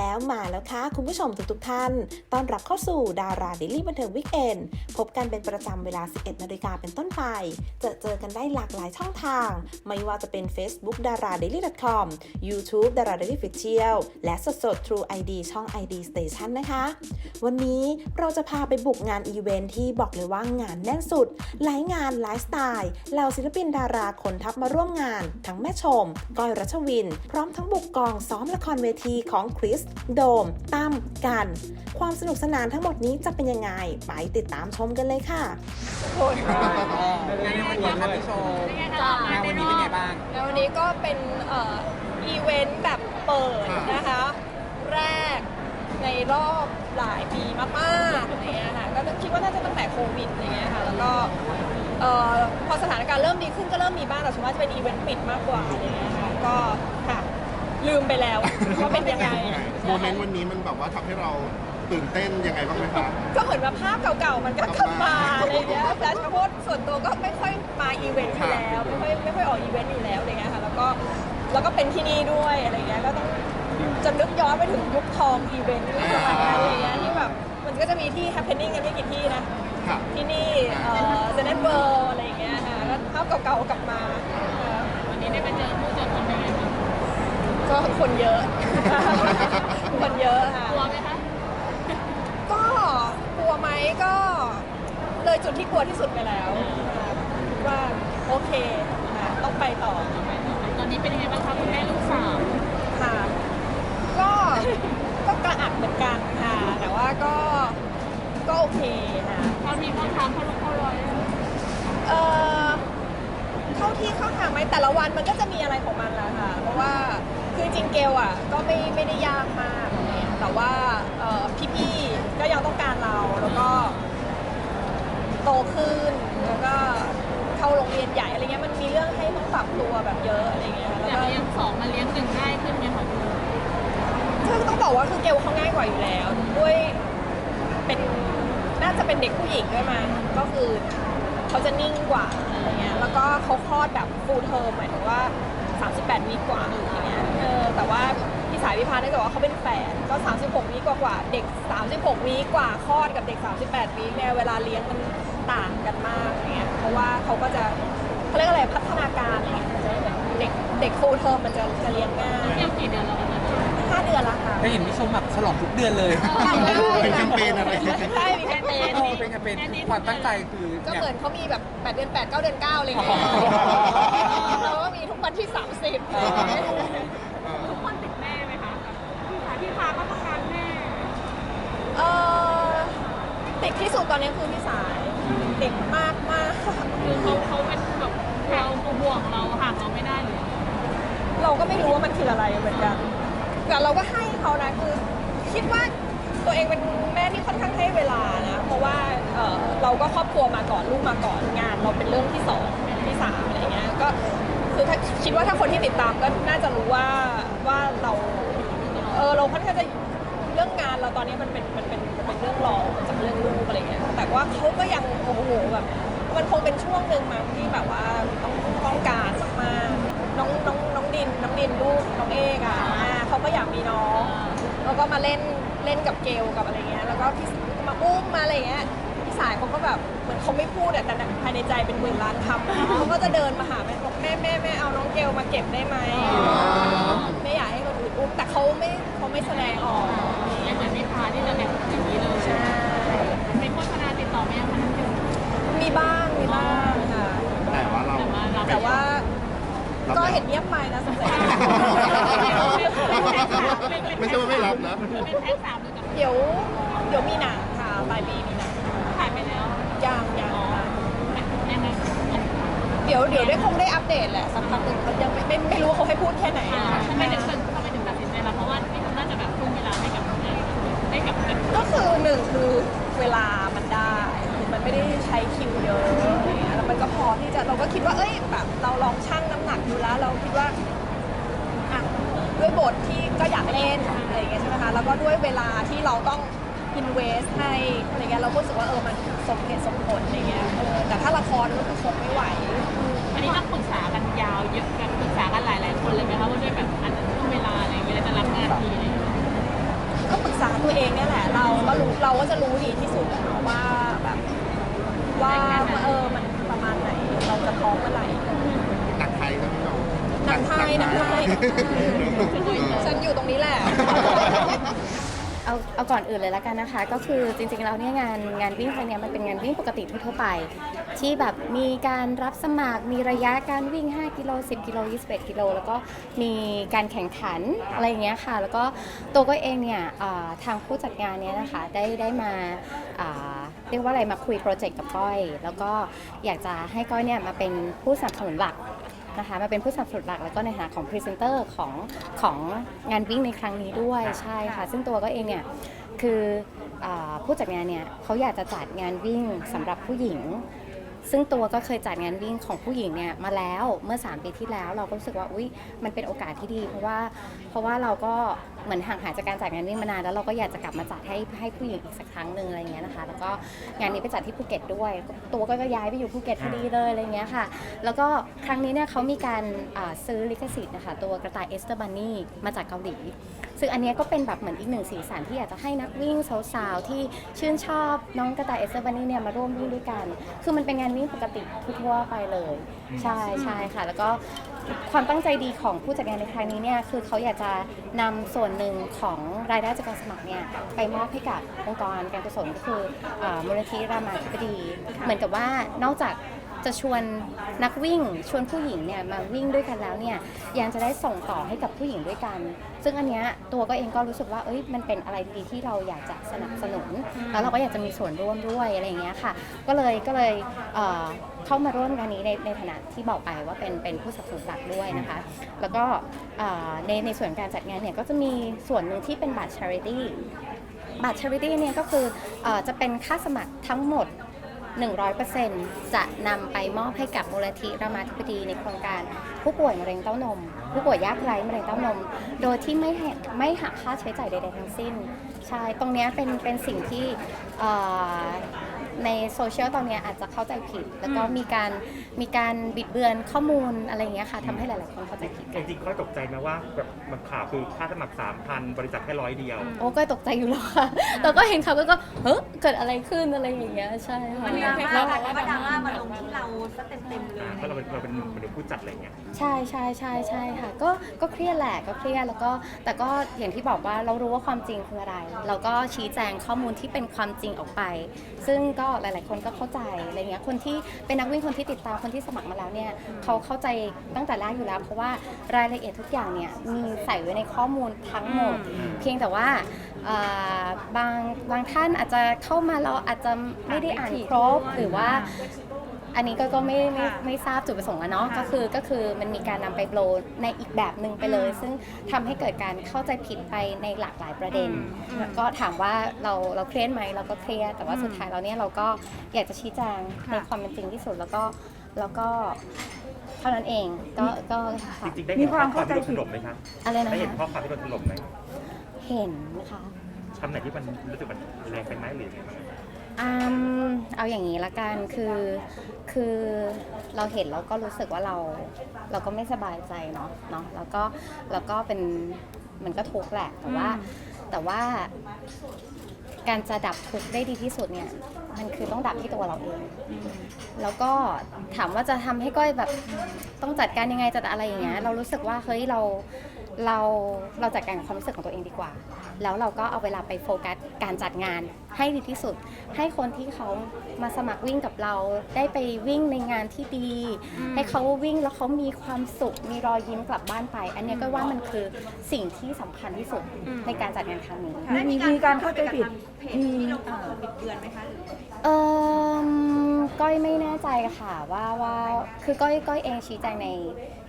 แล้วมาแล้วค่ะ คุณผู้ชมทุกทท่าน ต้อนรับเข้าสู่ดาราเดลี่บันเทิงวิกเอนพบกันเป็นประจำเวลา 11นาฬิกาเป็นต้นไปจอเจอกันได้หลากหลายช่องทาง ไม่ว่าจะเป็น Facebook d a r a d a i l y c o m YouTube d a r a Daily f i c i a l และสดสด True ID ช่อง ID Station นะคะ วันนี้เราจะพาไปบุกงานอีเวนท์ที่บอกเลยว่างานแน่นสุด หลายงานหลายสไตล์เหล่าศิลปินดาราคนทัพมาร่วมงาน ทั้งแม่ชมก้อยรัชวิน พร้อมทั้งบุกกองซ้อมละครเวทีของคริสโดม ตั้ม กัน ความสนุกสนานทั้งหมดนี้จะเป็นยังไง ไปติดตามชมกันเลยค่ะงานในวันนี้ครับพี่โชว์งานวันนี้เป็นไงบ้างแล้ววันนี้ก็เป็นเอ่ออีเวนต์แบบเปิดนะคะ แรกในรอบหลายปีมากๆอะไรเงี้ยค่ะก็คิดว่าน่าจะตั้งแต่โควิดอะไรเงี้ยค่ะแล้วก็เอ่อพอสถานการณ์เริ่มดีขึ้นก็เริ่มมีบ้างแต่ส่วนมากจะเป็นอีเวนต์ปิดมากกว่าอะไรเงี้ยค่ะก็ค่ะ ลืมไปแล้วว่าเป็นยังไงโมเมนต์วันนี้มันแบบว่าทำให้เราตื่นเต้นยังไงบ้างไหมคะ ก็เหมือนว่าภาพเก่าๆ มันก็กลับมาอะไรเงี้ยแต่เฉพาะส่วนตัวก็ไม่ค่อยมาอีเวนต์อยู่แล้ว ไม่ค่อยไม่ค่อยออกอีเวนต์อยู่แล้วอะไรเงี้ยค่ะ แล้วก็แล้วก็เป็นที่นี่ด้วยอะไรเงี้ย ก็ต้องจะนึกย้อนไปถึงยุคทองอีเวนต์ในสมัยนั้นอะไรเงี้ยที่แบบมันก็จะมีที่ happening กันไม่กี่ที่นะค่ะที่นี่เอ่อเซนต์เบิร์อะไรเงี้ยค่ะก็ภาพเก่าๆกลับมา ก็คนเยอะ คนเยอะค่ะ กลัวไหมคะ ก็กลัวไหมก็เลยจุดที่กลัวที่สุดไปแล้วว่าโอเคค่ะต้องไปต่อตอนนี้เป็นยังไงบ้างคะคุณแม่ลูกสาวค่ะ ก็ก็กระอักเหมือนกันค่ะ แต่ว่าก็ก็โอเคค่ะ เขามีข้อถามเขาลูกเขาลอยเออเข้าที่เข้าทางไหมแต่ละวันมันก็จะมีอะไรของมันแหละค่ะ เพราะว่า คือจริงๆเกลอะก็ไม่ไม่ได้ยากมากอะไรเงี้ยแต่ว่าเอ่อพี่ๆก็ยังต้องการเราแล้วก็ โตขึ้นแล้วก็เข้าโรงเรียนใหญ่อะไรเงี้ยมันมีเรื่องให้ต้องปรับตัวแบบเยอะอะไรเงี้ยอแล้วยากก็เลี้ยงสองมาเลี้ยงหนึ่งง่ายขึ้นไหมคะคือต้องบอกว่าคือเกลเขาง่ายกว่าอยู่แล้ว ด้วยเป็นน่าจะเป็นเด็กผู้หญิงด้วยมั้งก็คือเขาจะนิ่งกว่าอะไรเงี้ยแล้วก็เขาคลอดแบบฟูลเทอมหมายถึงว่า 38วีกว่าอย่างเงี้ยเออแต่ว่าพี่สายพิพาเนื่องจากว่าเขาเป็นแฝดก็ 36วีกว่าๆเด็ก 36วีกว่าคลอดกับเด็ก 38วีเนี่ยเวลาเลี้ยงมันต่างกันมากอย่างเงี้ยเพราะว่าเขาก็จะเขาเรียกอะไรพัฒนาการอะไรเงี้ยมันจะไม่เหมือนเด็กเด็กฟูลเทอมมันจะจะเลี้ยงง่ายเลี้ยงกี่เดือนแล้วคะ ห้าเดือนละค่ะได้เห็นพี่ชมแบบฉลองทุกเดือนเลย เป็นแคมเปญอะไร ใช่มีแคมเปญเออเป็นแคมเปญคือความตั้งใจคือก็เนี่ยเหมือนเขามีแบบ 8 เดือน 8 9 เดือน 9 อะไรอย่างเงี้ยอ๋อเราก็มีทุกวันที่ 30อะไรอย่างเงี้ยทุกคนติดแม่ไหมคะพี่สาพี่พาก็ต้องการแม่เออติดที่สุดตอนนี้คือพี่สายติดมากมากคือเขาเขาเป็นแบบเราห่วงเราห่างเราไม่ได้เลย เราก็ไม่รู้ว่ามันคืออะไรเหมือนกัน แต่เราก็ให้เขานะคือคิดว่าตัวเองเป็นแม่ที่ค่อนข้างให้เวลานะ เพราะว่าเออเราก็ครอบครัวมาก่อนลูกมาก่อนงาน เราเป็นเรื่องที่สองที่สามอะไรเงี้ยก็คือถ้าคิดว่าถ้าคนที่ติดตามก็น่าจะรู้ว่าว่าเราเออเราค่อนข้างจะเรื่องงานเราตอนนี้มัน เล่นกับเกลกับอะไรเงี้ยแล้วก็พี่มาอุ้มมาอะไรเงี้ยพี่สายเขาก็แบบเหมือนเขาไม่พูดอะแต่ภายในใจเป็นหมื่นล้านคำเขาก็จะเดินมาหาแม่บอกแม่แม่แม่เอาน้องเกลมาเก็บได้ไหมไม่อยากให้คนอื่นอุ้มแต่เขาไม่เขาไม่แสดงออกยังเหมือนพี่พาที่จะแบบอย่างนี้เลยใช่เป็นโฆษณาติดต่อไหมคะนั่นคือมีบ้างมีบ้างค่ะแต่ว่าเราแต่ว่าเราแต่ว่าก็เห็นเงียบไปนะสงสัยไม่ใช่ว่าไม่รับนะเป็นแท็กสามหรือกับเดี๋ยวเดี๋ยวมีหนังค่ะปลายปีมีหนังถ่ายไปแล้วยังยังค่ะยังไงเดี๋ยวเดี๋ยวได้คงได้อัปเดตแหละสักพักหนึ่งเขายังไม่ไม่ไม่รู้เขาให้พูดแค่ไหนอ่าทำไมถึงทำไมถึงตัดสินใจล่ะเพราะว่าพี่น่าจะแบบทุ่มเวลาให้กับให้กับเด็กก็คือหนึ่งคือเวลามันได้คือมันไม่ได้ใช้คิวเยอะอะไรเงี้ยแล้วมันก็พอที่จะเราก็คิดว่าเอ้ยแบบเราลองชั่งน้ำหนักดูแล้วเราคิดว่าอะ ด้วยบทที่ก็อยากเล่นอะไรเงี้ยใช่ไหมคะแล้วก็ด้วยเวลาที่เราต้องอินเวสให้อะไรเงี้ยเราก็รู้สึกว่าเออมันสมเหตุสมผลอะไรเงี้ยเออแต่ถ้าละครก็คือคงไม่ไหว อันนี้ต้องปรึกษากันยาวเยอะกันปรึกษากันหลายหลายๆคนเลยไหมคะว่าด้วยแบบอาจจะช่วงเวลาอะไรอย่างเงี้ยจะรับงานทีอะไรอย่างเงี้ยเองเนี่ยแหละเราก็รู้เราก็จะรู้ดีที่สุดอะเนาะว่าแบบว่าเออมันประมาณไหนเราจะพร้อมเมื่อไหร่ หนักไทยนะพี่ น้องหนังไทยหนังไทยฉันอยู่ตรงนี้แหละ เอาเอาก่อนอื่นเลยแล้วกันนะคะ ก็คือจริงๆแล้วเนี่ยงานงานวิ่งครั้งเนี้ยมันเป็นงานวิ่งปกติทั่วๆไป ที่แบบมีการรับสมัครมีระยะการวิ่ง 5 กิโล 10 กิโล 21 กิโล แล้วก็มีการแข่งขันอะไรอย่างเงี้ยค่ะ แล้วก็ตัวก็เองเนี่ยเอ่อทางผู้จัดงานเนี่ยนะคะได้ได้มาอ่าเรียกว่าอะไรมาคุยโปรเจกต์กับก้อย แล้วก็อยากจะให้ก้อยเนี่ยมาเป็นผู้สนับสนุนหลัก นะคะมาเป็นผู้สนับสนุนหลักแล้วก็ในฐานะของพรีเซนเตอร์ของของงานวิ่งในครั้งนี้ด้วยใช่ค่ะ ซึ่งตัวก็เองเนี่ยคืออาผู้จัดงานเนี่ยเขาอยากจะจัดงานวิ่งสำหรับผู้หญิง ซึ่งตัวก็เคยจัดงานวิ่งของผู้หญิงเนี่ยมาแล้วเมื่อ 3 ปีที่แล้ว เราก็รู้สึกว่าอุ้ยมันเป็นโอกาสที่ดี เพราะว่าเพราะว่าเราก็เหมือนห่างหายจากการจัดงานวิ่งมานานแล้วเราก็อยากจะกลับมาจัดให้ให้ผู้หญิงอีกสักครั้งหนึ่งอะไรเงี้ยนะคะ แล้วก็งานนี้ไปจัดที่ภูเก็ตด้วยตัวก็ย้ายไปอยู่ภูเก็ตพอดีเลยอะไรเงี้ยค่ะ แล้วก็ครั้งนี้เนี่ยเขามีการอ่าซื้อลิขสิทธิ์นะคะตัวกระต่ายเอสเตอร์บันนี่มาจากเกาหลี ซึ่งอันเนี้ยก็เป็นแบบเหมือนอีกหนึ่งสีสันที่อยากจะให้นักวิ่งสาวๆที่ชื่นชอบน้องกระต่ายเอสเตอร์บันนี่เนี่ยมาร่วมวิ่งด้วยกัน คือมันเป็นงานวิ่งปกติทั่วๆไปเลย ใช่ใช่ค่ะ แล้วก็ ความตั้งใจดีของผู้จัดงานในครั้งนี้เนี่ยคือเขาอยากจะนำส่วนหนึ่งของรายได้จากการสมัครเนี่ยไปมอบให้กับองค์กรการกุศลก็คือเอ่อมูลนิธิรามาธิบดี เหมือนกับว่านอกจาก จะชวนนักวิ่ง ชวนผู้หญิงเนี่ยมาวิ่งด้วยกันแล้วเนี่ยยังจะได้ส่งต่อให้กับผู้หญิงด้วยกัน ซึ่งอันเนี้ยตัวก็เองก็รู้สึกว่าเอ้ยมันเป็นอะไรดีที่เราอยากจะสนับสนุน แล้วเราก็อยากจะมีส่วนร่วมด้วยอะไรอย่างเงี้ยค่ะ ก็เลยก็เลยเเข้ามาร่วมงานนี้ในในฐานะที่บอกไปว่าเป็นเป็นผู้สนับสนุนหลักด้วยนะคะ แล้วก็ในในส่วนการจัดงานเนี่ยก็จะมีส่วนหนึ่งที่เป็นบัตร charity บัตร charity เนี่ยก็คืออจะเป็นค่าสมัครทั้งหมด 100%จะนำไปมอบให้กับมูลนิธิรามาธิบดีในโครงการผู้ป่วยมะเร็งเต้านม ผู้ป่วยยากไร้มะเร็งเต้านม โดยที่ไม่ไม่หักค่าใช้จ่ายใดๆทั้งสิ้น ใช่ ตรงนี้เป็นเป็นสิ่งที่ ในโซเชียลตอนเนี้ยอาจจะเข้าใจผิด แล้วก็มีการมีการบิดเบือนข้อมูลอะไรอย่างเงี้ยค่ะทำให้หลาย ๆ คนเข้าใจผิดจริงๆก็ตกใจไหมว่าแบบมันข่าวคือค่าสมัคร 3,000 บริจาคแค่ร้อยเดียว โอ้ก็ตกใจอยู่แล้วค่ะ แต่ก็เห็นเขาวก็ก็เฮ้ยเกิดอะไรขึ้นอะไรอย่างเงี้ยใช่ค่ะมันมีแล้วข่าวว่าดราม่ามาลงที่เราซะเต็มๆเลยเพราะเราเป็นเราเป็นเหมือนผู้จัดอะไรเงี้ย ใช่ใช่ใช่ใช่ค่ะ ก็ก็เครียดแหละก็เครียดแล้วก็แต่ก็อย่างที่บอกว่าเรารู้ว่าความจริงคืออะไร เราก็ชี้แจงข้อมูลที่เป็นความจริงออกไป ซึ่งก็หลาย ๆ คนก็เข้าใจอะไรเงี้ยคนที่เป็นนักวิ่งคนที่ติดตามคนที่สมัครมาแล้วเนี่ยเขาเข้าใจตั้งแต่แรกอยู่แล้ว เพราะว่ารายละเอียดทุกอย่างเนี่ยมีใส่ไว้ในข้อมูลทั้งหมด เพียงแต่ว่าอ่าบางบางท่านอาจจะเข้ามาเราอาจจะไม่ได้อ่านครบหรือว่า อันนี้ก็ก็ไม่ไม่ไม่ทราบจุดประสงค์อะเนาะก็คือก็คือมันมีการนำไปโปรในอีกแบบหนึ่งไปเลยซึ่งทำให้เกิดการเข้าใจผิดไปในหลากหลายประเด็นก็ถามว่าเราเราเครียดไหมเราก็เครียดแต่ว่าสุดท้ายเราเนี่ยเราก็อยากจะชี้แจงในความเป็นจริงที่สุดแล้วก็แล้วก็เท่านั้นเองก็ก็จค่ะริงๆได้เห็นข้อความที่โดนถล่มไหมคะอะไรนะได้เห็นข้อคะความที่โดนถล่มไหมเห็นนะคะ คำไหนที่มันรู้สึกมันแรงไปไหมหรือยังไงบ้าง อืมเอาอย่างนี้ละกันคือคือเราเห็นเราก็รู้สึกว่าเรา เราก็ไม่สบายใจเนาะเนาะแล้วก็แล้วก็เป็นมันก็ทุกข์แหละแต่ว่า แต่ว่าการจะดับทุกข์ได้ดีที่สุดเนี่ยมันคือต้องดับที่ตัวเราเองแล้วก็ถามว่าจะทำให้ก้อยแบบต้องจัดการยังไงจัดอะไรอย่างเงี้ยเรารู้สึกว่าเฮ้ยเราเราเราจัดการกับความรู้สึกของตัวเองดีกว่า แล้วเราก็เอาเวลาไปโฟกัสการจัดงานให้ดีที่สุด ให้คนที่เขามาสมัครวิ่งกับเราได้ไปวิ่งในงานที่ดี ให้เขาวิ่งแล้วเขามีความสุข มีรอยยิ้มกลับบ้านไป อันเนี้ยก็ว่ามันคือสิ่งที่สำคัญที่สุดในการจัดงานครั้งนี้ มีมีการเข้าใจผิดมีเออก้อยไม่แน่ใจค่ะว่าว่าคือก้อยก้อยเองชี้แจงใน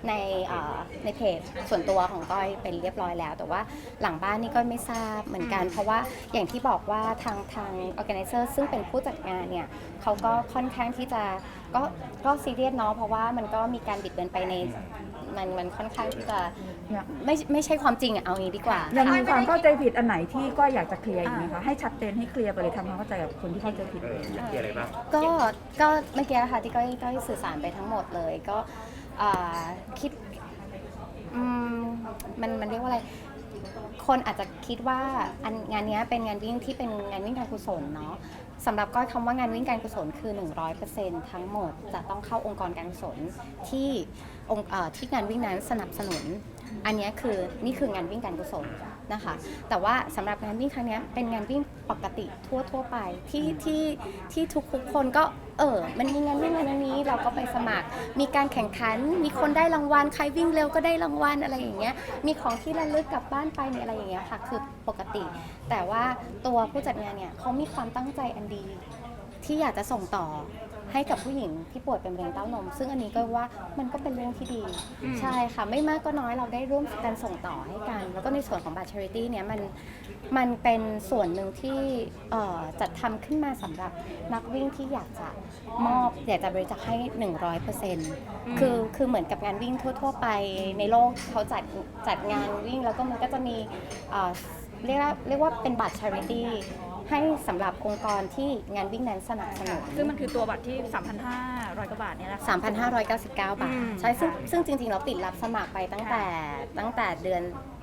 ในเอ่อในเพจส่วนตัวของก้อยเป็นเรียบร้อยแล้ว แต่ว่าหลังบ้านนี่ก็ไม่ทราบเหมือนกัน เพราะว่าอย่างที่บอกว่าทางทาง organizer ซึ่งเป็นผู้จัดงานเนี่ยเขาก็ค่อนข้างที่จะก็ก็ซีเรียสเนาะเพราะว่ามันก็มีการบิดเบือนไปในมันมันค่อนข้างที่จะไม่ไม่ใช่ความจริงอะเอางี้ดีกว่ายังค่ะมีความเข้าใจผิดอันไหนที่ก็อยากจะเคลียร์อีกไหมคะให้ชัดเจนให้เคลียร์ไปเลยทำความเข้าใจกับคนที่เข้าใจผิดเอออยากเคลียร์อะไรบ้างก็ก็เมื่อกี้ค่ะที่ก้อยก้อยสื่อสารไปทั้งหมดเลยก็ อ่าคิดอืมมันมันเรียกว่าอะไร คนอาจจะคิดว่าอันงานเนี้ยเป็นงานวิ่งที่เป็นงานวิ่งการกุศลเนาะสำหรับก้อยคำว่างานวิ่งการกุศลคือ 100%ทั้งหมดจะต้องเข้าองค์กรการกุศลที่องค์เอ่อที่งานวิ่งนั้นสนับสนุน อันเนี้ยคือนี่คืองานวิ่งการกุศลนะคะ แต่ว่าสำหรับงานวิ่งครั้งเนี้ยเป็นงานวิ่งปกติทั่วทั่วๆไปที่ที่ที่ทุกทุกๆคนก็ เออ มันมีงานวิ่งงานนี้เราก็ไปสมัคร มีการแข่งขัน มีคนได้รางวัล ใครวิ่งเร็วก็ได้รางวัลอะไรอย่างเงี้ย มีของที่ระลึกกลับบ้านไปมีอะไรอย่างเงี้ยค่ะ คือปกติ แต่ว่าตัวผู้จัดงานเนี่ยเขามีความตั้งใจอันดี ที่อยากจะส่งต่อ ให้กับผู้หญิงที่ป่วยเป็นมะเร็งเต้านม ซึ่งอันนี้ก็ว่ามันก็เป็นเรื่องที่ดี ใช่ค่ะ ไม่มากก็น้อยเราได้ร่วมกันส่งต่อให้กัน แล้วก็ในส่วนของบัตร charity เนี่ยมันมันเป็นส่วนหนึ่งที่เอ่อจัดทำขึ้นมาสำหรับนักวิ่งที่อยากจะมอบอยากจะบริจาคให้ 100%คือคือเหมือนกับงานวิ่งทั่ว ๆ ไปในโลกเขาจัดจัดงานวิ่งแล้วก็มันก็จะมีเอ่อเรียกว่าเรียกว่าเป็นบัตร charity ให้สำหรับองค์กรที่งานวิ่งนั้นสนับสนุน ซึ่งมันคือตัวบัตรที่ 3,500กว่าบาทเนี่ยแหละค่ะ3,599 บาทอืมใช่ซึ่งซึ่งจริงๆ เราปิดรับสมัครไปตั้งแต่ตั้งแต่เดือน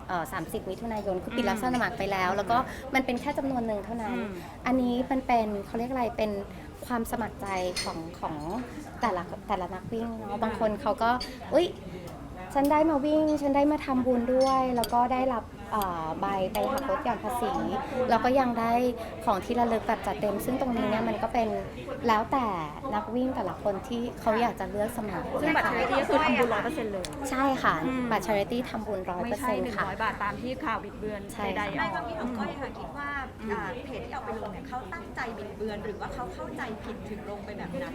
เอ่อ30 มิถุนายนคือปิดรับสมัครไปแล้ว แล้วก็มันเป็นแค่จำนวนหนึ่งเท่านั้น อืม อันนี้มันเป็นเขาเรียกอะไรเป็นความสมัครใจของของแต่ละแต่ละนักวิ่งเนาะบางคนเขาก็อุ้ยฉันได้มาวิ่ง ฉันได้มาทำบุญด้วย แล้วก็ได้รับ เอ่อใบไปหักลดหย่อนภาษีแล้วก็ยังได้ของที่ระลึกแบบจัดเต็ม ซึ่งตรงนี้เนี่ยมันก็เป็นแล้วแต่นักวิ่งแต่ละคนที่เขาอยากจะเลือกสมัครซึ่งบัตร charity ก็คือทำบุญร้อยเปอร์เซ็นต์เลย ใช่ค่ะอืม บัตร charity ทำบุญร้อยไม่เปอร์ใช่เซ็นหนึ่ต์งค่ะ ร้อยบาทตามที่ข่าวบิดเบือนใช่ ใดๆค่ะออกพี่ของก้อยค่ะคิดว่าอ่าเพจที่เอาไปลงเนี่ยเขาตั้งใจบิดเบือน หรือว่าเขาเข้าใจผิดถึงลงไปแบบนั้น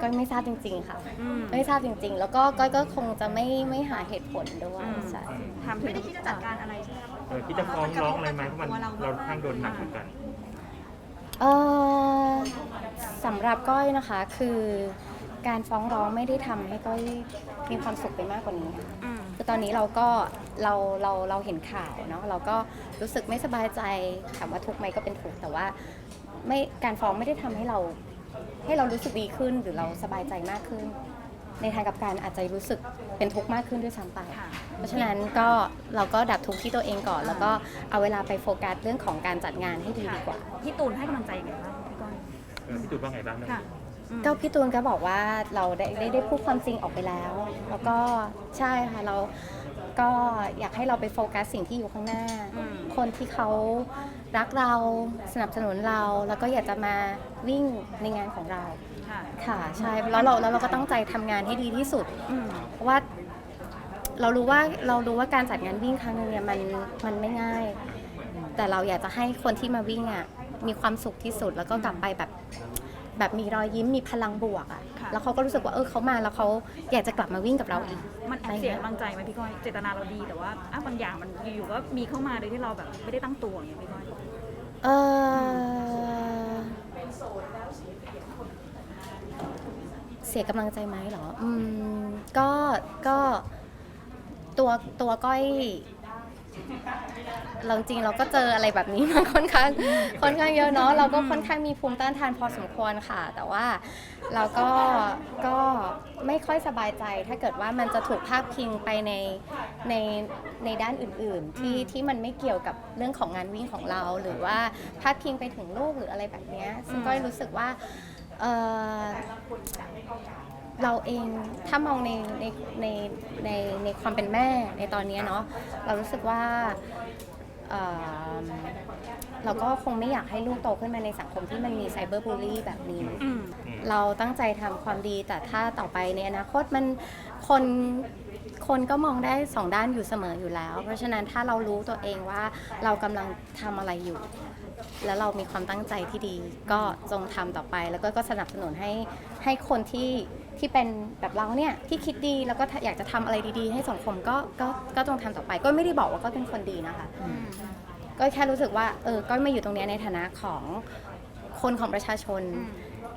ก็ไม่ทราบจริง ๆ ค่ะ อืม ไม่ทราบจริง ๆ แล้วก็ก้อยก็คงจะไม่ไม่หาเหตุผลด้วยอืม ใช่ ถามถึไม่งได้คิดจะจัดการอะไรใช่ไหมคะเออคิดจะฟ้องร้องอะไรไหมเพราะมันเราข้างโดนหนักเหมือนกัน เออสำหรับก้อยนะคะคือการฟ้องร้องไม่ได้ทำให้ก้อยมีความสุขไปมากกว่านี้ค่ะอืมคือตอนนี้เราก็เราเราเราเห็นข่าวเนาะเราก็รู้สึกไม่สบายใจถามว่าทุกข์ไหมก็เป็นทุกข์แต่ว่าไม่การฟ้องไม่ได้ทำให้เรา ให้เรารู้สึกดีขึ้นหรือเราสบายใจมากขึ้น ในทางกลับการอาจจะรู้สึกเป็นทุกข์มากขึ้นด้วยซ้ำไป ค่ะ เพราะฉะนั้นก็เราก็ดับทุกข์ที่ตัวเองก่อน แล้วก็เอาเวลาไปโฟกัสเรื่องของการจัดงานให้ดีดีกว่า พี่ตูนให้กำลังใจยังไงบ้างพี่ก้อยเออพี่จุดว่าไงบ้างเรื่องค่ะนี้อืม ก็พี่ตูนก็บอกว่าเราได้ได้ได้พูดความจริงออกไปแล้ว แล้วก็ใช่ค่ะเราก็อยากให้เราไปโฟกัสสิ่งที่อยู่ข้างหน้า อืม คนที่เขารักเราสนับสนุนเรา แล้วก็อยากจะมาวิ่งในงานของเรา ค่ะ ค่ะใช่แล้วเราแล้วเราก็ตั้งใจทำงานให้ดีที่สุด อืม เพราะว่าเรารู้ว่าเรารู้ว่าการจัดงานวิ่งครั้งหนึงเนี่ยมันมันไม่ง่าย แต่เราอยากจะให้คนที่มาวิ่งอะมีความสุขที่สุดแล้วก็กลับไปแบบแบบมีรอยยิ้มมีพลังบวกอะค่ะ แล้วเขาก็รู้สึกว่าเออเขามาแล้วเขาอยากจะกลับมาวิ่งกับเราอีก มันแอบเสียกำลังใจไหมพี่ก้อย เจตนาเราดีแต่ว่าอะบางอย่างมันอยู่ๆก็มีเข้ามาโดยที่เราแบบไม่ได้ตั้งตัวอย่างเงี้ยพี่ก้อย เออ เสียกำลังใจไหมเหรออืมก็ก็ตัวตัวก้อยเราจริงๆเราก็เจออะไรแบบนี้มาค่อนข้างค่อนข้างเยอะเนาะเราก็ค่อนข้างมีภูมิต้านทานพอสมควรค่ะ แต่ว่าเราก็ก็ไม่ค่อยสบายใจ ถ้าเกิดว่ามันจะถูกพาดพิงไปในในในด้านอื่น ๆ ที่ที่มันไม่เกี่ยวกับเรื่องของงานวิ่งของเรา หรือว่าพาดพิงไปถึงลูกหรืออะไรแบบเนี้ยซึ่งก็รู้สึกว่า เออเราเองถ้ามองในในในในในความเป็นแม่ในตอนเนี้ยเนาะเรารู้สึกว่าเอ่อเราก็คงไม่อยากให้ลูกโตขึ้นมาในสังคมที่มันมีไซเบอร์บูลลี่แบบนี้ อืม เราตั้งใจทำความดีแต่ถ้าต่อไปในอนาคตมันคนคนก็มองได้สองด้านอยู่เสมออยู่แล้ว เพราะฉะนั้นถ้าเรารู้ตัวเองว่าเรากำลังทำอะไรอยู่ แล้วเรามีความตั้งใจที่ดี ก็จงทำต่อไป แล้วก็ก็สนับสนุนให้ให้คนที่ที่เป็นแบบเราเนี่ยที่คิดดีแล้วก็อยากจะทำอะไรดีๆ ให้สังคมก็ก็ก็จงทำต่อไป ก็ไม่ได้บอกว่าก็เป็นคนดีนะคะก็แค่รู้สึกว่าเออก็มาอยู่ตรงเนี้ยในฐานะของคนของประชาชนอืม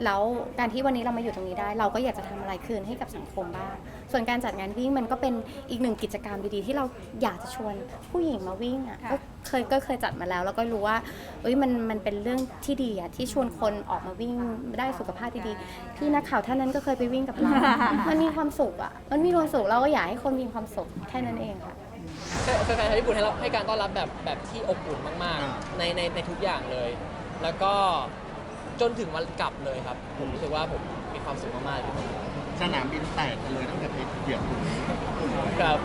แล้วการที่วันนี้เรามาอยู่ตรงนี้ได้ เราก็อยากจะทำอะไรคืนให้กับสังคมบ้าง ส่วนการจัดงานวิ่งมันก็เป็นอีกหนึ่งกิจกรรมดีๆ ที่เราอยากจะชวนผู้หญิงมาวิ่งอะค่ะ ก็เคยก็เคยจัดมาแล้ว แล้วก็รู้ว่าเอ้ยมันมันเป็นเรื่องที่ดีอะที่ชวนคนออกมาวิ่งได้สุขภาพที่ดีพี่นักข่าวท่านนั้นก็เคยไปวิ่งกับเรา มันมีความสุขอะ มันมีความสุขเราก็อยากให้คนมีความสุขแค่นั้นเองค่ะ แฟนๆชาวญี่ปุ่นให้เราให้การต้อนรับแบบแบบที่อบอุ่นมากอ่าๆในในในทุกอย่างเลย แล้วก็ จนถึงวันกลับเลยครับ ผมรู้สึกว่าผมมีความสุขมากๆเลยสนามบินแตกกันเลยตั้งแต่ไปเหยียบตรงนี้ครับ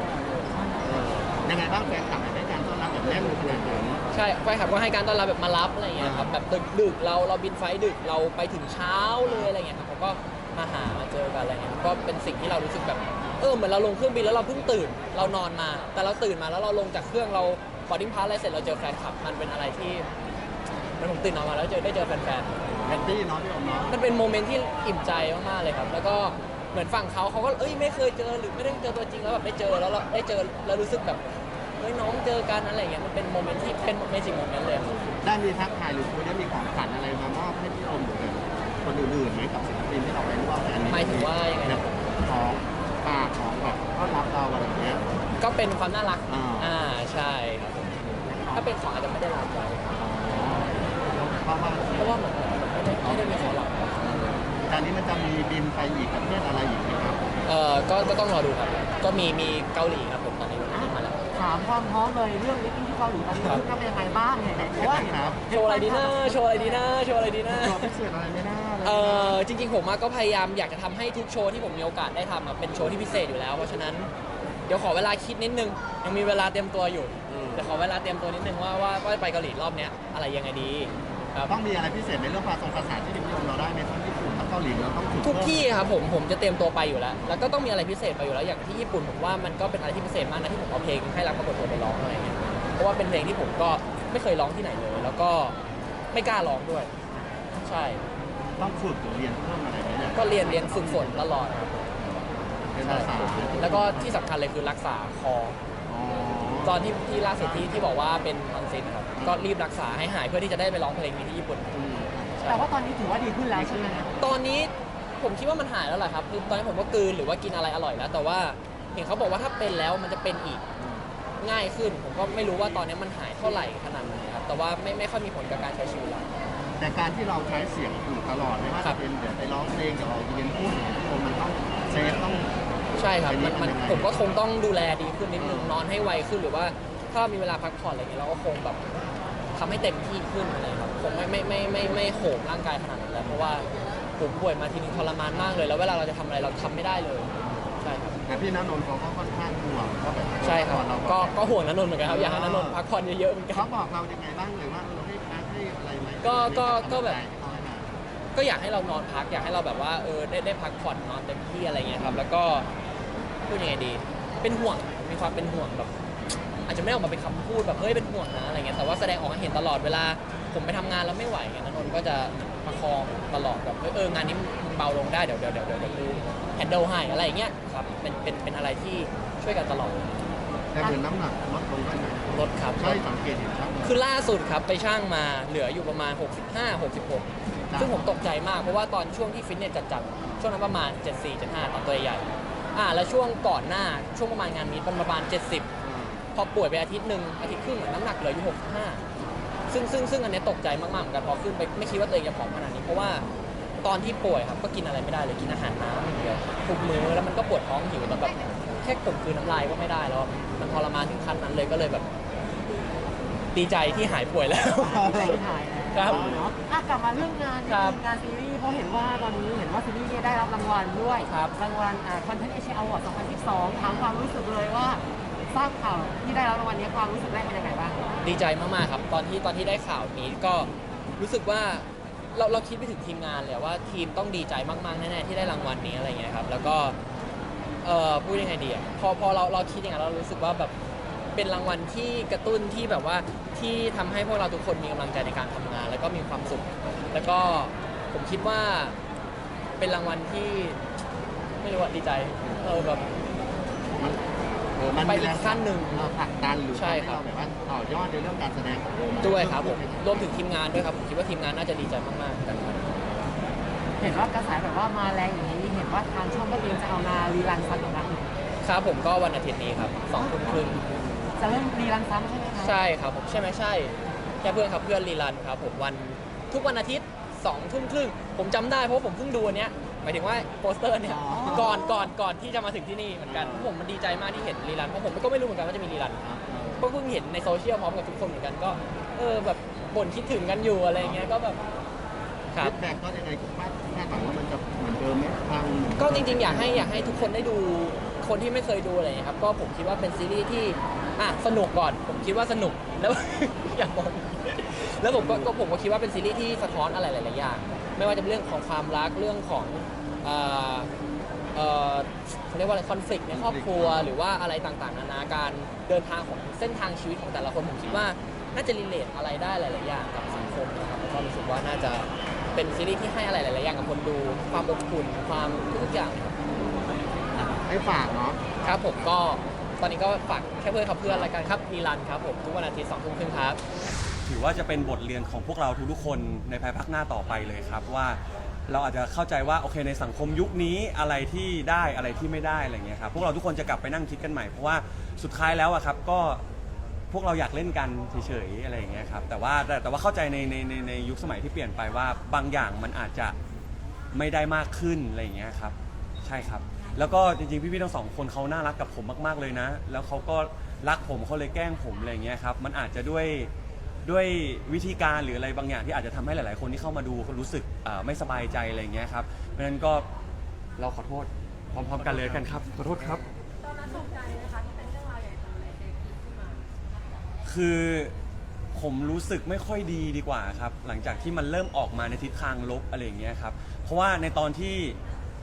ยังไงบ้างแฟนคลับให้การต้อนรับแบบแน่นขนาดนั้นใช่แฟนคลับก็ให้การต้อนรับแบบมารับอะไรอย่างเงี้ยครับแบบดึกดึกๆเราเราบินไฟล์ดึกเราไปถึงเช้าเลยอะไรเงี้ยครับเขาก็มาหามาเจอกันอะไรเงี้ยก็เป็นสิ่งที่เรารู้สึกแบบเออเหมือนเราลงเครื่องบินแล้วเราเพิ่งตื่น เรานอนมา แต่เราตื่นมาแล้วเราลงจากเครื่องเราพอดิ้งพาสอะไรเสร็จเราเจอแฟนคลับมันเป็นอะไรที่ มันผมตื่นนอนมาแล้วเจอได้เจอแฟนแอนตี้เนาะพี่อมเนาะ ๆมันเป็นโมเมนต์ที่อิ่มใจมากๆเลยครับ แล้วก็เหมือนฝั่งเขาเขาก็เอ้ยไม่เคยเจอหรือไม่ได้เจอตัวจริงแล้วแบบได้เจอแล้วเราได้เจอแล้วรู้สึกแบบเฮ้ยน้องเจอกันอะไรเงี้ยมันเป็นโมเมนต์ที่เป็นเมจิกโมเมนต์เลยครับ ได้มีทักทายหรือคุยได้มีของขวัญอะไรมามอบให้พี่อมหรือคนอื่นๆไหมกับศิลปินที่เราไปร่วมงานนี้หมายถึงว่ายังไงแบนะบของฝากของแบบต้อนรับเราอะไรอย่างเงี้ย ก็เป็นความน่ารักอ่าอ่าใช่ครับผมถ้าเป็นของอาจจะไม่ได้รับไว้ เพราะว่าเพราะว่าเหมือนไม่ได้ไม่ได้มีของรับการนี้มันจะมีบินไปอีกประเทศอะไรอีกไหมครับเอ่อก็ก็ต้องรอดูครับ ก็มีมีเกาหลีครับผมตอนนี้ที่มาแล้ว ถามความพร้อมเลยเรื่องมิตติ้งที่เกาหลีตอนนี้ครับคืบหน้าเป็นยังไงบ้างเนี่ยเพราะว่าครับโชว์อะไรดีนะโชว์อะไรดีนะโชว์อะไรดีนะ ตัวพิเศษอะไรไม่น่าเลยเอ่อจริงๆผมอะก็พยายามอยากจะทำให้ทุกโชว์ที่ผมมีโอกาสได้ทำอะเป็นโชว์ที่พิเศษอยู่แล้ว เพราะฉะนั้นเดี๋ยวขอเวลาคิดนิดนึง ยังมีเวลาเตรียมตัวอยู่เดี๋ยวขอเวลาเตรียมตัวนิดนึงว่าว่าว่าไปเกาหลีรอบเนี้ยอะไรยังไงดี ครับ ต้องมีอะไรพิเศษในเรื่องภาษาภาษาที่พี่อมเราได้ไหมทั้งญี่ปุ่นทั้งเกาหลีเราต้องฝึกทุกเพิ่มที่ครับผมผมจะเตรียมตัวไปอยู่แล้ว แล้วก็ต้องมีอะไรพิเศษไปอยู่แล้วอย่างที่ญี่ปุ่นผมว่ามันก็เป็นอะไรที่พิเศษมากนะที่ผมเอาเพลงให้รักปรากฏตัวไปร้องอะไรเงี้ยเพราะว่าเป็นเพลงที่ผมก็ไม่เคยร้องที่ไหนเลย แล้วก็ไม่กล้าร้องด้วย ใช่ ต้องฝึกหรือเรียนเพิ่มอะไรไหมเนี่ยก็เรียนเรียนฝึกฝนตลอดครับเป็นใช่ภาษาแล้วก็ที่สำคัญเลยคือรักษาคอ อ๋อ ตอนที่ที่ล่าสุดที่ที่บอกว่าเป็นทอนซิลนะครับก็รีบรักษาให้หายเพื่อที่จะได้ไปร้องเพลงนี้ที่ญี่ปุ่นอืมใช่แต่ว่าตอนนี้ถือว่าดีขึ้นแล้วใช่ไหมนะตอนนี้ผมคิดว่ามันหายแล้วแหละครับคือตอนนี้ผมก็กลืนหรือว่ากินอะไรอร่อยแล้ว แต่ว่าเห็นเขาบอกว่าถ้าเป็นแล้วมันจะเป็นอีกง่ายขึ้น ผมก็ไม่รู้ว่าตอนนี้มันหายเท่าไหร่ขนาดไหนครับแต่ว่าไม่ไม่ค่อยมีผลกับการใช้ชีวิตแล้วแต่การที่เราใช้เสียงอยู่ตลอดไม่ว่าครัจะบเป็นเดี๋ยวไปร้องเพลงเดี๋ยวออกเรียนพูดอย่างที่ผมมันต้องเซฟต้อง ใช่ครับอันนี้มันมันมันยังไงผมก็คงต้องดูแลดีขึ้นนิดนึงนอนให้ไวขึ้นหรือว่าถ้ามีเวลาพักผ่อนอะไรอย่างเงี้ยเราก็คงแบบทำให้เต็มที่ขึ้นอะไรครับคงไม่ไม่ไม่ไม่ไม่โหมร่างกายขนาดนั้นแล้วเพราะว่าผมป่วยมาทีนึงทรมานมากเลย แล้วเวลาเราจะทำอะไรเราทำไม่ได้เลยใช่ครับ แต่พี่ณนนท์เขาก็ค่อนข้างห่วงก็แบบใช่ครับ เราก็ก็ห่วงนันนนท์เหมือนกันครับ อยากให้นันนนท์พักผ่อนเยอะๆเหมือนกัน เขาบอกเรายังไงบ้างเลยว่าเออให้พักให้อะไรไหมก็ก็ก็แบบ ให้เขาให้มาก็อยากให้เรานอนพักอยากให้เราแบบว่าเออได้ได้พักผ่อนนอนเต็มที่อะไรเงี้ยครับ แล้วก็ พูดยังไงดี เป็นห่วง มีความเป็นห่วงแบบ อาจจะไม่ได้ออกมาเป็นคำพูดแบบเฮ้ยเป็นห่วงนะอะไรเงี้ย แต่ว่าแสดงออกให้เห็นตลอดเวลา ผมไปทำงานแล้วไม่ไหวเงี้ยนันนนท์ก็จะประคองตลอดแบบเฮ้ยเอองานนี้มึงเบาลงได้เดี๋ยวเดี๋ยวเดี๋ยวเดี๋ยวเดี๋ยวกูแฮนเดิลให้อะไรอย่างเงี้ยครับ เป็นเป็นเป็นอะไรที่ช่วยกันตลอด แต่เหมือนน้ำหนักลดลงได้ไหมลดครับ ใช่สังเกตเห็นชัดเลยคือล่าสุดครับไปช่างมาเหลืออยู่ประมาณ 65 66 ซึ่งผมตกใจมากเพราะว่าตอนช่วงที่ฟิตเนสจัดๆช่วงนั้นประมาณ 74 75ตอนตัวใหญ่ อ่าแล้วช่วงก่อนหน้าช่วงประมาณงานมีประมาณ 70 พอป่วยไปอาทิตย์หนึ่งอาทิตย์ครึ่งน้ำหนักเหลืออยู่65ซึ่งซึ่งซึ่งอันนี้ตกใจมากๆเหมือนกันพอขึ้นไปไม่คิดว่าตัวเองจะผอมขนาดนี้เพราะว่าตอนที่ป่วยครับก็กินอะไรไม่ได้เลยกินอาหารน้ำอย่างเดียวทุกมื้อแล้วมันก็ปวดท้องหิวแต่แบบแค่ข่มคืนน้ำลายก็ไม่ได้แล้วมันทรมานถึงขั้นนั้นเลยก็เลยแบบ ดีใจที่หายป่วยแล้ว ใจหายแล้ว ครับเนาะอะกลับมาเรื่องงานนิดครับนึงงานซีรีส์เพราะเห็นว่าตอนนี้เห็นว่าซีรีส์เนี่ยได้รับรางวัลด้วยครับ รางวัลอ่าคอนเทนต์เอเชียอวอร์ด2012ถามความรู้สึกเลยว่าทราบข่าวที่ได้รับรางวัลนี้ความรู้สึกแรกเป็นยังไงบ้างดีใจมากๆครับตอนที่ตอนที่ได้ข่าวนี้ก็รู้สึกว่าเราเราคิดไปถึงทีมงานเลยว่าทีมต้องดีใจมากๆแน่ๆที่ได้รางวัลนี้อะไรเงี้ยครับแล้วก็เอ่อพูดยังไงดีอะพอพอเราเราคิดอย่างนั้นเรารู้สึกว่าแบบ เป็นรางวัลที่กระตุ้นที่แบบว่าที่ทำให้พวกเราทุกคนมีกำลังใจในการทำงาน แล้วก็มีความสุข แล้วก็ผมคิดว่าเป็นรางวัลที่ไม่รู้ว่าดีใจเออแบบ มันเออมันไปมีอีกแรงขั้นหนึ่งเออผลักดันหรือใช่ครับทำให้เาแบบว่าต่อยอดในเรื่องการแสดงของเราด้วยครับผมรวมถึงทีมงานด้วยครับผมคิดว่าทีมงานน่าจะดีใจมากๆเหมือนกันครับ เห็นว่ากระแสแบบว่ามาแรงอย่างนี้เห็นว่าทางช่องก็เตรียมจะเอามารีรันซ้ำอีกครั้งหนึ่งครับผมก็วันอาทิตย์นี้ครับสองทุ่มครึ่ง จะเริ่มรีรันซ้ำใช่ไหมคะใช่ครับผมใช่ไหมใช่แค่เพื่อนครับเพื่อนรีรันครับผมวันทุกวันอาทิตย์สองทุ่มครึ่งผมจำได้เพราะว่าผมเพิ่งดูอันเนี้ยหมายถึงว่าโปสเตอร์เนี่ยก่อนก่อนก่อนที่จะมาถึงที่นี่เหมือนกันผมมันดีใจมากที่เห็นรีรันเพราะผมก็ไม่รู้เหมือนกันว่าจะมีรีรันก็เพิ่งเห็นในโซเชียลพร้อมกับทุกคนเหมือนกันก็เออแบบบ่นคิดถึงกันอยู่อะไรเงี้ยก็แบบครับฟีดแบ็กก็ยังไงคาดคาดหวังว่ามันจะเหมือนเดิมไหมทางก็จริงๆ อยากให้อยากให้ทุกคนได้ดู คนที่ไม่เคยดูอะไรอย่างเงี้ยครับ ก็ผมคิดว่าเป็นซีรีส์ที่อะสนุกก่อน ผมคิดว่าสนุกแล้ว อยากบอกแล้วผมก็ก็ผมก็คิดว่าเป็นซีรีส์ที่สะท้อนอะไรหลายๆอย่าง ไม่ว่าจะเป็นเรื่องของความรักเรื่องของเอ่อเอ่อเขาเรียกว่าอะไรคอนฟ lict ในครอบครัว หรือว่าอะไรต่างๆ นานาการเดินทางของเส้นทางชีวิตของแต่ละคนผมคิดว่าน่าจะรีเลทอะไรได้หลายๆอย่างกับสังคมนะครับแล้วก็รู้สึกว่าน่าจะเป็นซีรีส์ที่ให้อะไรหลายๆอย่างกับคนดู ความอบอุ่นความทุกๆอย่าง ให้ฝากเนาะครับผมก็ตอนนี้ก็ฝากแค่เพื่อนขับเพื่อนรายการครับมีรันครับผมทุกวันอาทิตย์สองทุ่มครึ่งครับ ถือว่าจะเป็นบทเรียนของพวกเราทุกๆคนในภายภาคหน้าต่อไปเลยครับว่า เราอาจจะเข้าใจว่าโอเคในสังคมยุคนี้อะไรที่ได้อะไรที่ไม่ได้อะไรเงี้ยครับพวกเราทุกคนจะกลับไปนั่งคิดกันใหม่เพราะว่าสุดท้ายแล้วอะครับก็พวกเราอยากเล่นกันเฉยๆอะไรอย่างเงี้ยครับแต่ว่าแต่แต่ว่าเข้าใจในในในในยุคสมัยที่เปลี่ยนไปว่าบางอย่างมันอาจจะไม่ได้มากขึ้นอะไรอย่างเงี้ยครับใช่ครับ แล้วก็จริงๆ พี่ๆทั้งสองคนเขาน่ารักกับผมมาก ๆเลยนะ แล้วเขาก็รักผมเขาเลยแกล้งผมอะไรอย่างเงี้ยครับ มันอาจจะด้วยด้วยวิธีการหรืออะไรบางอย่างที่อาจจะทำให้หลาย ๆ คนที่เข้ามาดูรู้สึกเอ่อไม่สบายใจอะไรอย่างเงี้ยครับ เพราะฉะนั้นก็เราขอโทษพร้อมๆ กันเลยกันครับขอโทษครับ ตอนนั้นตกใจนะคะที่เป็นเรื่องราวใหญ่โตในเด็กขึ้นมา คือผมรู้สึกไม่ค่อยดีดีกว่าครับ หลังจากที่มันเริ่มออกมาในทิศทางลบอะไรอย่างเงี้ยครับ เพราะว่าในตอนที่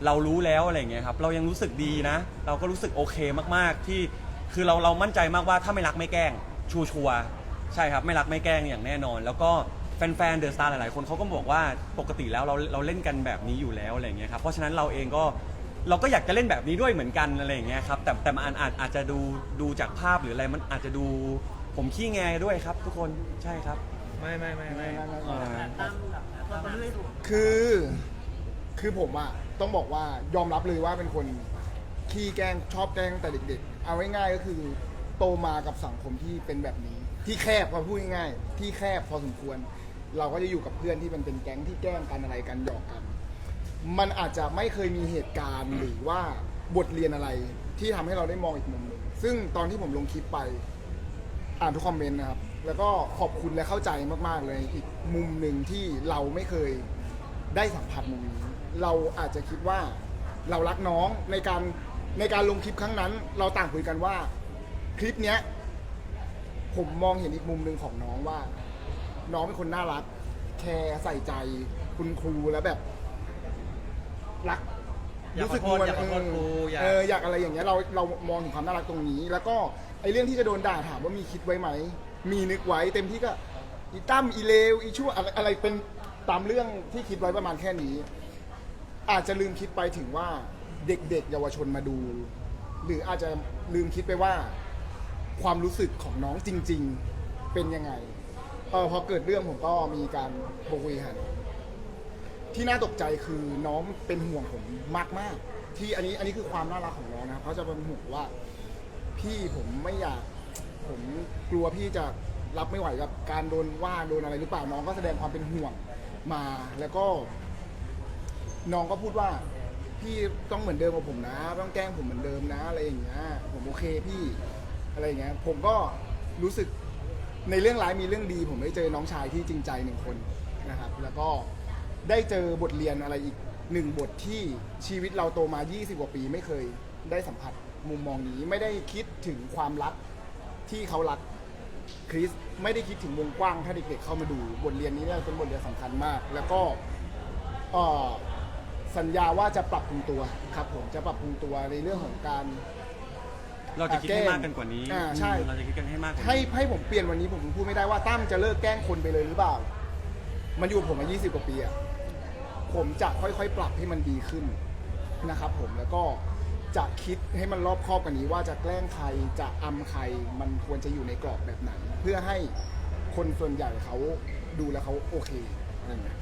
เรารู้แล้วอะไรอย่างเงี้ยครับเรายังรู้สึกดีนะ เราก็รู้สึกโอเคมากๆ ที่คือเราเรามั่นใจมากว่าถ้าไม่รักไม่แกล้งชัวร์ๆใช่ครับไม่รักไม่แกล้งอย่างแน่นอน แล้วก็แฟนๆเดอะสตาร์หลายๆ คนเขาก็บอกว่าปกติแล้วเราเราเล่นกันแบบนี้อยู่แล้วอะไรอย่างเงี้ยครับเพราะฉะนั้นเราเองก็เราก็อยากจะเล่นแบบนี้ด้วยเหมือนกันอะไรอย่างเงี้ยครับแต่แต่มันอาจอาจอาจจะดูดูจากภาพหรืออะไรมันอาจจะดูผมขี้แงด้วยครับ ทุกคนใช่ครับ ไม่ไม่ไม่ไม่คือ คือผมอะ ต้องบอกว่ายอมรับเลยว่าเป็นคนขี้แกล้งชอบแกล้งแต่เด็กๆ เอาง่ายๆก็คือโตมากับสังคมที่เป็นแบบนี้ ที่แคบพอพูดง่ายๆที่แคบพอสมควร เราก็จะอยู่กับเพื่อนที่มันเป็นแก๊งที่แกล้งกันอะไรกันหยอกกัน มันอาจจะไม่เคยมีเหตุการณ์หรือว่าบทเรียนอะไรที่ทำให้เราได้มองอีกมุมหนึ่งซึ่งตอนที่ผมลงคลิปไปอ่านทุกคอมเมนต์นะครับ แล้วก็ขอบคุณและเข้าใจมากๆเลยอีกมุมหนึ่งที่เราไม่เคยได้สัมผัสมุมนี้ เราอาจจะคิดว่าเรารักน้องในการในการลงคลิปครั้งนั้น เราต่างคุยกันว่า คลิปเนี้ย ผมมองเห็นอีกมุมหนึ่งของน้องว่า น้องเป็นคนน่ารัก แคร์ใส่ใจคุณครูแล้วแบบ รักอยากรู้สึกขอโทษมวลอยากขอโทษครูอยาก เอออยากอะไรอย่างเงี้ยเราเรามองถึงความน่ารักตรงนี้ แล้วก็ไอ้เรื่องที่จะโดนด่าถามว่ามีคิดไว้ไหม มีนึกไว้ เต็มที่ก็อีตั้มอีเลวอีชั่วอะไรอะไรเป็นตามเรื่องที่คิดไว้ประมาณแค่นี้ อาจจะลืมคิดไปถึงว่าเด็กๆ เยาวชนมาดู หรืออาจจะลืมคิดไปว่า ความรู้สึกของน้องจริง ๆเป็นยังไงเออพอเกิดเรื่องผมก็มีการโทรคุยหาน้องที่น่าตกใจคือน้องเป็นห่วงผมมากๆที่อันนี้อันนี้คือความน่ารักของน้องนะเขาจะเป็นห่วงว่า พี่ผมไม่อยาก ผมกลัวพี่จะรับไม่ไหวกับการโดนว่าโดนอะไรหรือเปล่าน้องก็แสดงความเป็นห่วงมาแล้วก็ น้องก็พูดว่า พี่ต้องเหมือนเดิมกับผมนะ ต้องแกล้งผมเหมือนเดิมนะอะไรอย่างเงี้ยผมโอเคพี่อะไรอย่างเงี้ยผมก็รู้สึกในเรื่องร้ายมีเรื่องดี ผมได้เจอน้องชายที่จริงใจหนึ่งคนนะครับ แล้วก็ได้เจอบทเรียนอะไรอีกหนึ่งบทที่ชีวิตเราโตมา 20 กว่าปีไม่เคยได้สัมผัสมุมมองนี้ไม่ได้คิดถึงความรักที่เขารักคริสไม่ได้คิดถึงวงกว้างถ้าเด็กๆเข้ามาดูบทเรียนนี้เนี่ยเป็นบทเรียนสำคัญมาก แล้วก็เอ่อ สัญญาว่าจะปรับปรุงตัวครับผมจะปรับปรุงตัวในเรื่องของการ เราจะคิดให้มากกันกว่านี้อ่าใช่ เราจะคิดกันให้มากกว่าให้นี้ให้ผมเปลี่ยนวันนี้ผมพูดไม่ได้ว่าตั้มจะเลิกแกล้งคนไปเลยหรือเปล่า มันอยู่กับผมมา 20 กว่าปีอะผมจะค่อยๆ ปรับให้มันดีขึ้นนะครับผมแล้วก็จะคิดให้มันรอบคอบกว่านี้ว่าจะแกล้งใครจะอำใครมันควรจะอยู่ในกรอบแบบไหน เพื่อให้คนส่วนใหญ่เขาดูแล้วเขาโอเคอะไรอย่างเงี้ย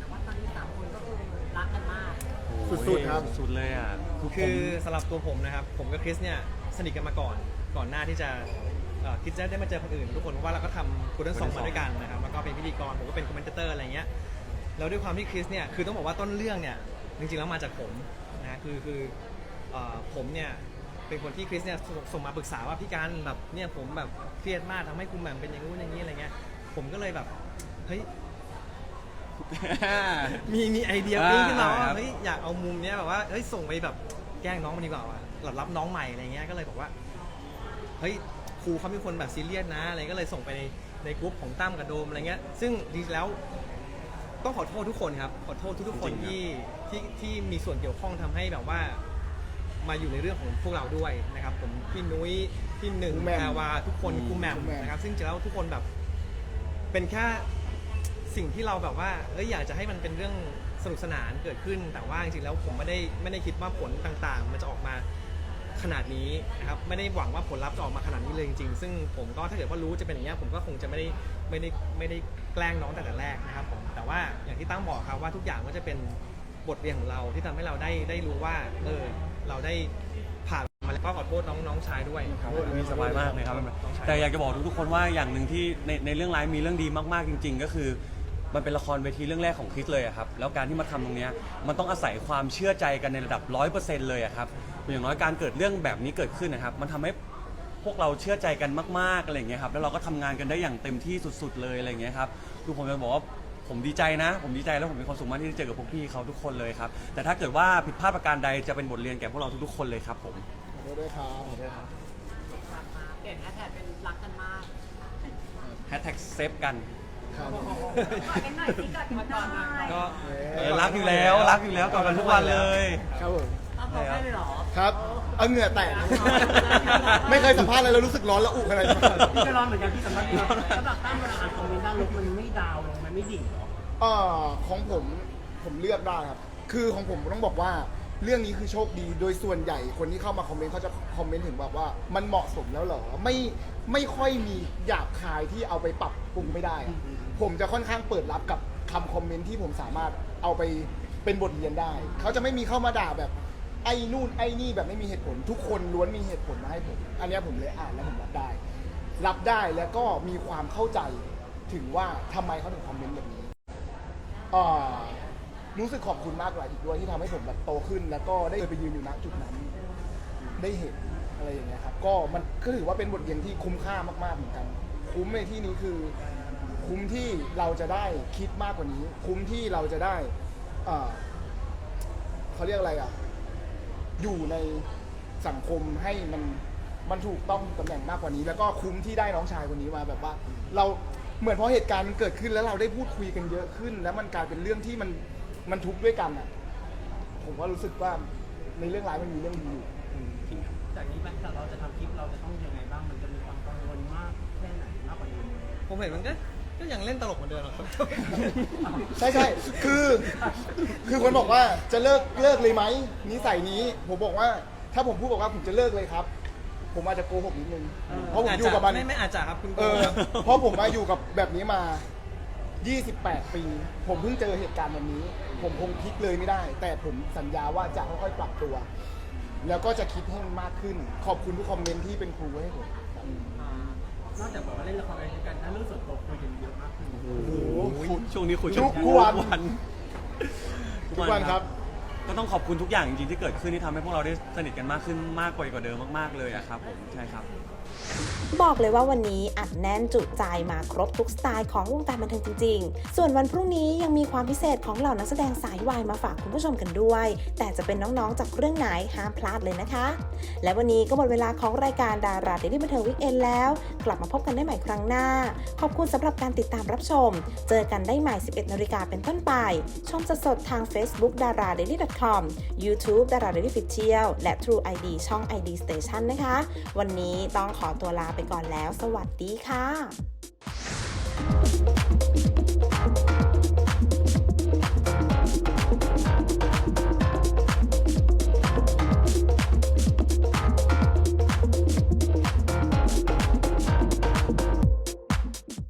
สุดๆครับ สุดเลยอะคือผคือมสำหรับตัวผมนะครับ ผมกับคริสเนี่ยสนิทกันมาก่อน ก่อนหน้าที่จะเอ่อคิดจะได้มาเจอคนอื่น ทุกคนเพราะว่าเราก็ทำคุณทั้งสอง Golden มาด้วยกันนะครับแล้วก็เป็นพิธีกรผมก็เป็นคอมเมนเตอร์อะไรเงี้ยแล้วด้วยความที่คริสเนี่ยคือต้องบอกว่าต้นเรื่องเนี่ยจริงๆแล้วมาจากผมนะคือคือเอ่อผมเนี่ยเป็นคนที่คริสเนี่ยส่งส่งมาปรึกษาว่าพี่การแบบเนี่ยผมแบบเครียดมากทำให้คุณแหม่มเป็นอย่างนู้นอย่างนี้อะไรเงี้ยผมก็เลยแบบเฮ้ย มีมีไอเดียปิ้งขึ้นมาอ่าว่าครับ เฮ้ยอยากเอามุมเนี้ยแบบว่าเฮ้ยส่งไปแบบแกล้งน้องมันดีกว่าว่ะแบบรับน้องใหม่อะไรเงี้ยก็เลยบอกว่าเฮ้ยครูเขาเป็นคนแบบซีเรียสนะอะไรก็เลยส่งไปในในกลุ่มของตั้มกับโดมอะไรเงี้ย ซึ่งจริงๆแล้ว ต้องขอโทษทุกคนครับขอโทษทุกๆคนจริงๆครับ ที่ที่ที่มีส่วนเกี่ยวข้องทำให้แบบว่า มาอยู่ในเรื่องของพวกเราด้วยนะครับ ผมพี่นุ้ยพี่หนึ่งครูแหม่มแพรวาทุกคนอืมครูแหม่มครูแหม่ม นะครับ ซึ่งจริงๆแล้วทุกคนแบบ เป็นแค่ สิ่งที่เราแบบว่าเอ้ยอยากจะให้มันเป็นเรื่องสนุกสนานเกิดขึ้น แต่ว่าจริงๆแล้วผมไม่ได้ไม่ได้คิดว่าผลต่างๆ มันจะออกมาขนาดนี้นะครับไม่ได้หวังว่าผลลัพธ์จะออกมาขนาดนี้เลยจริงๆ ซึ่งผมก็ถ้าเกิดว่ารู้จะเป็นอย่างนี้ยผมก็คงจะไม่ได้ไม่ได้ไม่ได้แกล้งน้องแต่แต่แรกนะครับผมแต่ว่าอย่างที่ตั้งบอกครับว่าทุกอย่างก็จะเป็นบทเรียนของเราที่ทำให้เราได้ได้รู้ว่าเออเราได้ผ่านมาแล้วก็ขอโทษน้องน้องชายด้วยครับสบายมากเลยครับ น้องชายแต่อยากจะบอกทุกๆคนว่าอย่างหนึ่งที่ในในเรื่องร้ายมีเรื่องดีมากๆจริง ๆ ก็คือ มันเป็นละครเวทีเรื่องแรกของคริสเลยอะครับแล้วการที่มาทำตรงเนี้ยมันต้องอาศัยความเชื่อใจกันในระดับร้อยเปอร์เซ็นต์เลยอะครับอย่างน้อยการเกิดเรื่องแบบนี้เกิดขึ้นนะครับ มันทำให้พวกเราเชื่อใจกันมากๆอะไรอย่างเงี้ยครับแล้วเราก็ทำงานกันได้อย่างเต็มที่สุดๆเลยอะไรอย่างเงี้ยครับคือผมจะบอกว่าผมดีใจนะ ผมดีใจแล้วผมมีความสุขมากที่ได้เจอกับพวกพี่เขาทุกคนเลยครับแต่ถ้าเกิดว่าผิดพลาดประการใดจะเป็นบทเรียนแก่พวกเราทุกๆคนเลยครับผม ขอโทษด้วยครับขอโทษครับเปลี่ยนแฮชแท็กเป็นรักกันมาก แฮชแท็กเซฟกัน ครับเป็นหน่อยที่กัดมาก่อนหน่อยก็เออรักอยู่แล้วรักอยู่แล้วกอดกันทุกวันเลย ครับผมเอาบอกได้เลยเหรอครับเอาเหงื่อแตกไม่เคยสัมภาษณ์อะไรแล้วรู้สึกร้อนแล้วอุขนาดนี้พี่ก็ร้อนเหมือนกันพี่สำหรับพี่สำหรับตั้มเวลาอ่านคอมเมนต์ด้านลบมันไม่ดาวลงมันไม่ดิ่งเหรอ เอ่อของผมผมเลือกได้ครับ คือของผมต้องบอกว่า เรื่องนี้คือโชคดี โดยส่วนใหญ่คนที่เข้ามาคอมเมนต์เขาจะคอมเมนต์ถึงแบบว่ามันเหมาะสมแล้วเหรอไม่ไม่ค่อยมีหยาบคายที่เอาไปปรับปรุงไม่ได้อะผมจะค่อนข้างเปิดรับกับคำคอมเมนต์ที่ผมสามารถเอาไปเป็นบทเรียนได้ เขาจะไม่มีเข้ามาด่าแบบไอ้นู่นไอ้นี่แบบไม่มีเหตุผล ทุกคนล้วนมีเหตุผลมาให้ผม อันเนี้ยผมเลยอ่านแล้วผมรับได้ รับได้แล้วก็มีความเข้าใจถึงว่าทำไมเขาถึงคอมเมนต์แบบนี้เอ่อ รู้สึกขอบคุณมากกว่าอีกด้วยที่ทำให้ผมแบบโตขึ้น แล้วก็ได้ไปยืนอยู่ณจุดนั้น ได้เห็นอะไรอย่างเงี้ยครับ ก็มันก็ถือว่าเป็นบทเรียนที่คุ้มค่ามากๆเหมือนกัน คุ้มในที่นี้คือ คุ้มที่เราจะได้คิดมากกว่านี้ คุ้มที่เราจะได้เอ่อเขาเรียกอะไรอะ อยู่ในสังคมให้มันมันถูกต้องตำแหน่งมากกว่านี้ แล้วก็คุ้มที่ได้น้องชายคนนี้มาแบบว่า เราเหมือนพอเหตุการณ์มันเกิดขึ้นแล้วเราได้พูดคุยกันเยอะขึ้น แล้วมันกลายเป็นเรื่องที่มัน มันทุกข์ด้วยกันอะ ผมก็รู้สึกว่าในเรื่องร้ายมันมีเรื่องดีอยู่จากนี้มันเราจะทำคลิปเราจะต้องยังไงบ้าง มันจะมีความกังวลมากแค่ไหนมากกว่านี้ผมเห็นมันก็ก็ยังเล่นตลกเหมือนเดิมอะครับใช่ใช่คือ คือคนบอกว่าจะเลิกเลิกเลยไหมนิสัยนี้ ผมบอกว่า ถ้าผมพูดบอกว่าผมจะเลิกเลยครับ ผมอาจจะโกหกนิดนึงเพราะผมอยู่กับมัน ไม่ไม่อาจจะครับคุณเอโกอเพราะผมมาอยู่กับแบบนี้มา 28 ปี ผมเพิ่งเจอเหตุการณ์แบบนี้ ผมคงพลิกเลยไม่ได้ แต่ผมสัญญาว่าจะค่อยๆปรับตัว แล้วก็จะคิดให้มันมากขึ้น ขอบคุณทุกคอมเมนต์ที่เป็นครูให้ผมนอกจากแบบว่าเล่นละครอะไรด้วยกันถ้าเรื่องส่วนตัวคุยกันเยอะมากขึ้น โอ้โห ช่วงนี้คุยทุกวัน ทุกวันครับ ก็ต้องขอบคุณทุกอย่างจริงๆที่เกิดขึ้นที่ทำให้พวกเราได้สนิทกันมากขึ้นมากกว่าเดิมมากๆเลยอะครับผมใช่ครับ บอกเลยว่าวันนี้อัดแน่นจุใจมาครบทุกสไตล์ของวงการบันเทิงจริง ๆ ส่วนวันพรุ่งนี้ยังมีความพิเศษของเหล่านักแสดงสายวายมาฝากคุณผู้ชมกันด้วย แต่จะเป็นน้องๆจากเรื่องไหนห้ามพลาดเลยนะคะ และวันนี้ก็หมดเวลาของรายการดาราเดลี่บันเทิงวิกเอนแล้ว กลับมาพบกันได้ใหม่ครั้งหน้า ขอบคุณสำหรับการติดตามรับชม เจอกันได้ใหม่ 11นาฬิกาเป็นต้นไป ชมสดๆทาง Facebook d a r a d a i com YouTube ดาราเดลี่ฟิเชียลและ True ID ช่อง ID Station นะคะ วันนี้ต้องขอตัวลาไปก่อนแล้ว สวัสดีค่ะ